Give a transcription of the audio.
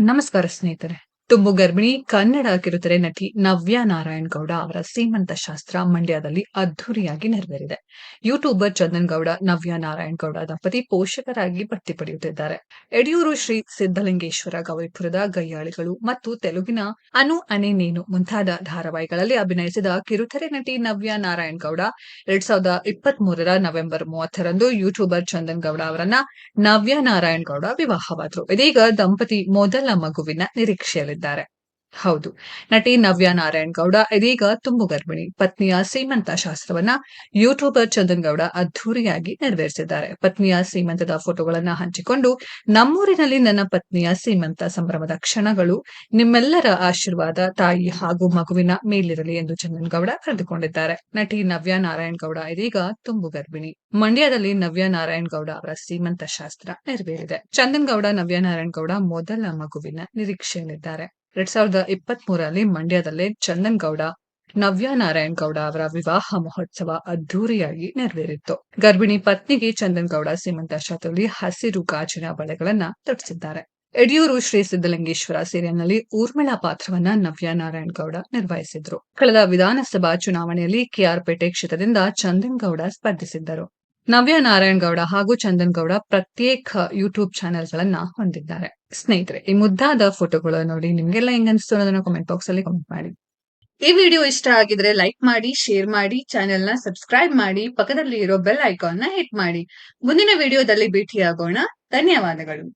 ನಮಸ್ಕಾರ ಸ್ನೇಹಿತರೆ. ತುಂಬು ಗರ್ಭಿಣಿ ಕನ್ನಡ ಕಿರುತೆರೆ ನಟಿ ನವ್ಯ ನಾರಾಯಣ್ ಗೌಡ ಅವರ ಸೀಮಂತ ಶಾಸ್ತ್ರ ಮಂಡ್ಯದಲ್ಲಿ ಅದ್ದೂರಿಯಾಗಿ ನೆರವೇರಿದೆ ಯೂಟ್ಯೂಬರ್ ಚಂದನ್ ಗೌಡ, ನವ್ಯ ನಾರಾಯಣ್ ಗೌಡ ದಂಪತಿ ಪೋಷಕರಾಗಿ ಬಡ್ತಿ ಪಡೆಯುತ್ತಿದ್ದಾರೆ. ಯಡಿಯೂರು ಶ್ರೀ ಸಿದ್ದಲಿಂಗೇಶ್ವರ ಗೌರಿಪುರದ ಗಯ್ಯಾಳಿಗಳು ಮತ್ತು ತೆಲುಗಿನ ಅನು ಅನೆ ನೀನು ಮುಂತಾದ ಧಾರಾವಾಹಿಗಳಲ್ಲಿ ಅಭಿನಯಿಸಿದ ಕಿರುತೆರೆ ನಟಿ ನವ್ಯ ನಾರಾಯಣ್ ಗೌಡ ಎರಡ್ ಸಾವಿರದ ಇಪ್ಪತ್ತ್ ಮೂರರ ನವೆಂಬರ್ ಮೂವತ್ತರಂದು ಯೂಟ್ಯೂಬರ್ ಚಂದನ್ ಗೌಡ ಅವರನ್ನ ನವ್ಯ ನಾರಾಯಣ್ ಗೌಡ ವಿವಾಹವಾದರು. ಇದೀಗ ದಂಪತಿ ಮೊದಲ ಮಗುವಿನ ನಿರೀಕ್ಷೆಯಲ್ಲಿದ್ದಾರೆ ಹೌದು. ನಟಿ ನವ್ಯ ನಾರಾಯಣ್ ಗೌಡ ಇದೀಗ ತುಂಬು ಗರ್ಭಿಣಿ. ಪತ್ನಿಯ ಸೀಮಂತ ಶಾಸ್ತ್ರವನ್ನ ಯೂಟ್ಯೂಬರ್ ಚಂದನ್ ಗೌಡ ಅದ್ದೂರಿಯಾಗಿ ನೆರವೇರಿಸಿದ್ದಾರೆ. ಪತ್ನಿಯ ಸೀಮಂತದ ಫೋಟೋಗಳನ್ನ ಹಂಚಿಕೊಂಡು ನಮ್ಮೂರಿನಲ್ಲಿ ನನ್ನ ಪತ್ನಿಯ ಸೀಮಂತ ಸಂಭ್ರಮದ ಕ್ಷಣಗಳು ನಿಮ್ಮೆಲ್ಲರ ಆಶೀರ್ವಾದ ತಾಯಿ ಹಾಗೂ ಮಗುವಿನ ಮೇಲಿರಲಿ ಎಂದು ಚಂದನ್ ಗೌಡ ಕರೆದುಕೊಂಡಿದ್ದಾರೆ. ನಟಿ ನವ್ಯ ನಾರಾಯಣ್ ಗೌಡ ಇದೀಗ ತುಂಬು ಗರ್ಭಿಣಿ. ಮಂಡ್ಯದಲ್ಲಿ ನವ್ಯ ನಾರಾಯಣ್ ಗೌಡ ಅವರ ಸೀಮಂತ ಶಾಸ್ತ್ರ ನೆರವೇರಿದೆ. ಚಂದನ್ ಗೌಡ, ನವ್ಯ ನಾರಾಯಣ್ ಗೌಡ ಮೊದಲ ಮಗುವಿನ ನಿರೀಕ್ಷೆಯಲ್ಲಿದ್ದಾರೆ. ಎರಡ್ ಸಾವಿರದ ಇಪ್ಪತ್ತ್ ಮೂರರಲ್ಲಿ ಮಂಡ್ಯದಲ್ಲೇ ಚಂದನ್ ಗೌಡ ನವ್ಯ ನಾರಾಯಣ್ ಗೌಡ ಅವರ ವಿವಾಹ ಮಹೋತ್ಸವ ಅದ್ದೂರಿಯಾಗಿ ನೆರವೇರಿತ್ತು. ಗರ್ಭಿಣಿ ಪತ್ನಿಗೆ ಚಂದನ್ ಗೌಡ ಸೀಮಂತ ಹಸಿರು ಗಾಜಿನ ಬಳೆಗಳನ್ನ ತೊಡಿಸಿದ್ದಾರೆ. ಯಡಿಯೂರು ಶ್ರೀ ಸಿದ್ದಲಿಂಗೇಶ್ವರ ಸೀರಿಯಲ್ನಲ್ಲಿ ಊರ್ಮಿಳಾ ಪಾತ್ರವನ್ನ ನವ್ಯ ನಾರಾಯಣ್ ಗೌಡ ನಿರ್ವಹಿಸಿದ್ರು. ಕಳೆದ ವಿಧಾನಸಭಾ ಚುನಾವಣೆಯಲ್ಲಿ ಕೆಆರ್ಪೇಟೆ ಕ್ಷೇತ್ರದಿಂದ ಚಂದನ್ ಗೌಡ ಸ್ಪರ್ಧಿಸಿದ್ದರು. ನವ್ಯ ನಾರಾಯಣ್ ಗೌಡ ಹಾಗೂ ಚಂದನ್ ಗೌಡ ಪ್ರತ್ಯೇಕ ಯೂಟ್ಯೂಬ್ ಚಾನೆಲ್ ಗಳನ್ನ ಹೊಂದಿದ್ದಾರೆ. ಸ್ನೇಹಿತರೆ, ಈ ಮುದ್ದಾದ ಫೋಟೋಗಳು ನೋಡಿ ನಿಮ್ಗೆಲ್ಲ ಹೆಂಗ್ ಅನಿಸ್ತು ಅನ್ನೋದನ್ನ ಕಾಮೆಂಟ್ ಬಾಕ್ಸ್ ಅಲ್ಲಿ ಕಾಮೆಂಟ್ ಮಾಡಿ. ಈ ವಿಡಿಯೋ ಇಷ್ಟ ಆಗಿದ್ರೆ ಲೈಕ್ ಮಾಡಿ ಶೇರ್ ಮಾಡಿ ಚಾನೆಲ್ನ ಸಬ್ಸ್ಕ್ರೈಬ್ ಮಾಡಿ ಪಕ್ಕದಲ್ಲಿ ಇರೋ ಬೆಲ್ ಐಕಾನ್ನ ಹಿಟ್ ಮಾಡಿ. ಮುಂದಿನ ವಿಡಿಯೋದಲ್ಲಿ ಭೇಟಿಯಾಗೋಣ. ಧನ್ಯವಾದಗಳು.